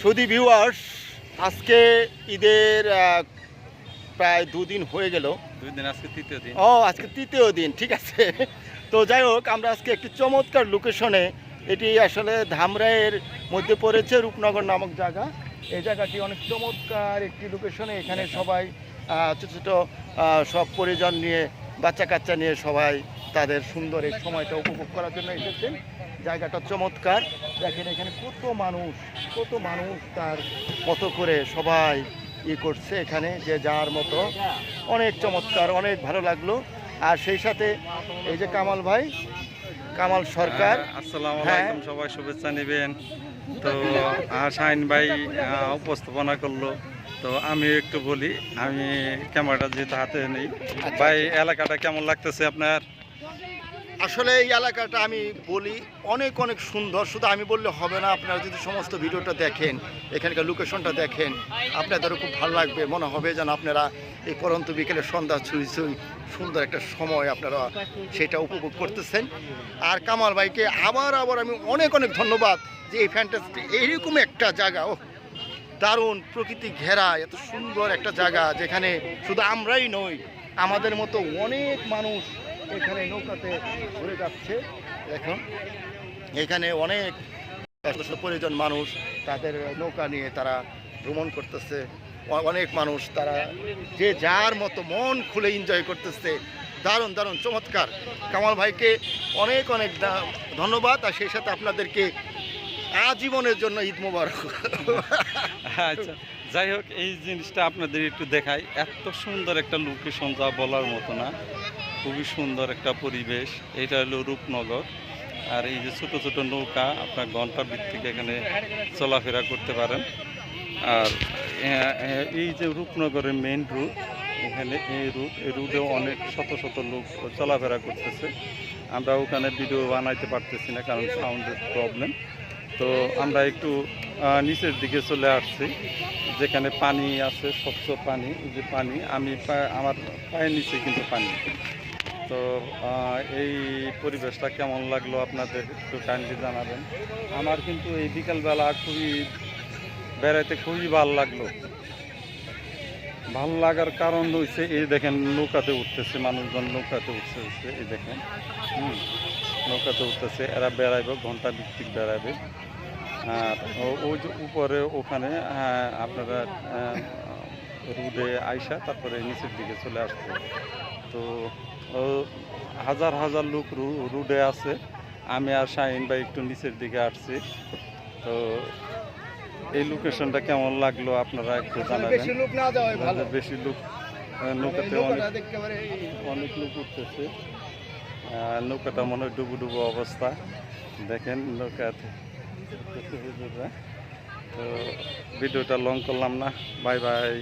সুদী ভিউয়ার্স আজকে ঈদের প্রায় দুদিন হয়ে গেল। দুই দিন আজকে তৃতীয় দিন। ও আজকে তৃতীয় দিন ঠিক আছে। তো যাই হোক আমরা আজকে একটি চমৎকার লোকেশনে এটি আসলে ধামরাইয়ের মধ্যে পড়েছে রূপনগর নামক জায়গা। এই জায়গাটি অনেক চমৎকার একটি লোকেশনে এখানে সবাই ছোট ছোট সব পরিজন নিয়ে বাচ্চা কাচ্চা নিয়ে সবাই তাদের সুন্দর এই সময়টা উপভোগ করার জন্য এসেছেন। জায়গাটা চমৎকার। দেখেন এখানে কত মানুষ কত মানুষ তার মতো করে সবাই ই করছে এখানে যে যার মতো। অনেক চমৎকার অনেক ভালো লাগল। আর সেই সাথে এই যে কামাল ভাই কামাল সরকার। হ্যাঁ, আসসালামু হ্যাঁ। আলাইকুম সবাই শুভেচ্ছা নেবেন। তো শাহিন ভাই উপস্থাপনা করল। তো আমি একটু বলি আমি ক্যামেরাটা যেহেতু হাতে নেই। ভাই এলাকাটা কেমন লাগতেছে আপনার? আসলে এই এলাকাটা আমি বলি অনেক অনেক সুন্দর। শুধু আমি বললে হবে না, আপনারা যদি সমস্ত ভিডিওটা দেখেন, এখানকার লোকেশনটা দেখেন, আপনাদেরও খুব ভালো লাগবে। মনে হবে যেন আপনারা এই পরন্ত বিকেলে সন্ধ্যা ছুঁই ছুঁই সুন্দর একটা সময় আপনারা সেটা উপভোগ করতেছেন। আর কামাল ভাইকে আবার আবার আমি অনেক অনেক ধন্যবাদ যে এই ফ্যান্টাসটি এইরকম একটা জায়গা ও দারুণ প্রকৃতি ঘেরা, এত সুন্দর একটা জায়গা যেখানে শুধু আমরাই নই, আমাদের মতো অনেক মানুষ নৌকাতে ঘুরে যাচ্ছে। এখন এখানে অনেক পরিজন মানুষ তাদের নৌকা নিয়ে তারা ভ্রমণ করতেছে। অনেক মানুষ তারা যে যার মতো মন খুলে এনজয় করতেছে। দারুণ দারুণ চমৎকার। কামাল ভাইকে অনেক অনেক ধন্যবাদ। আর সেই সাথে আপনাদেরকে আজীবনের জন্য ঈদ মোবারক। আচ্ছা যাই হোক এই জিনিসটা আপনাদের একটু দেখাই। এত সুন্দর একটা লোকেশন যা বলার মতো না। খুবই সুন্দর একটা পরিবেশ। এটা হলো রূপনগর। আর এই যে ছোট ছোট নৌকা, আপনার ঘণ্টা ভিত্তিক এখানে চলাফেরা করতে পারেন। আর এই যে রূপনগরের মেইন রুট এখানে এই রুট এই রুটেও অনেক শত শত লোক চলাফেরা করতেছে। আমরা ওখানে ভিডিও বানাইতে পারতেছি না কারণ সাউন্ডের প্রবলেম তো আমরা একটু নিচের দিকে চলে আসছি, যেখানে পানি আছে, স্বচ্ছ পানি যে পানি, আমি আমার পায়ের নিচে কিন্তু পানি। তো এই পরিবেশটা কেমন লাগল আপনাদের একটু কাইন্ডলি জানাবেন। আমার কিন্তু এই বিকালবেলা খুবই বেড়াইতে খুবই ভালো লাগল। ভালো লাগার কারণ হয়েছে এই দেখেন নৌকাতে উঠতেছে মানুষজন নৌকাতে উঠছে এই দেখেন। হুম নৌকাতে উঠতেছে এরা বেড়াইবে ঘণ্টা ভিত্তিক বেড়াবে আর ওই যে উপরে ওখানে হ্যাঁ, আপনারা রুডে আইসা তারপরে নিচের দিকে চলে আসছে তো হাজার হাজার লোক রুডে আছে। আমি আর শাহিন ভাই একটু নিচের দিকে আসছি। তো এই লোকেশনটা কেমন লাগল আপনারা একটু জানাবেন? বেশি লোক নৌকাতে অনেক অনেক লোক উঠতেছে। নৌকাটা মনে হয় ডুবু ডুবু অবস্থা। দেখেন নৌকাতে তো ভিডিওটা লং করলাম না। Bye bye.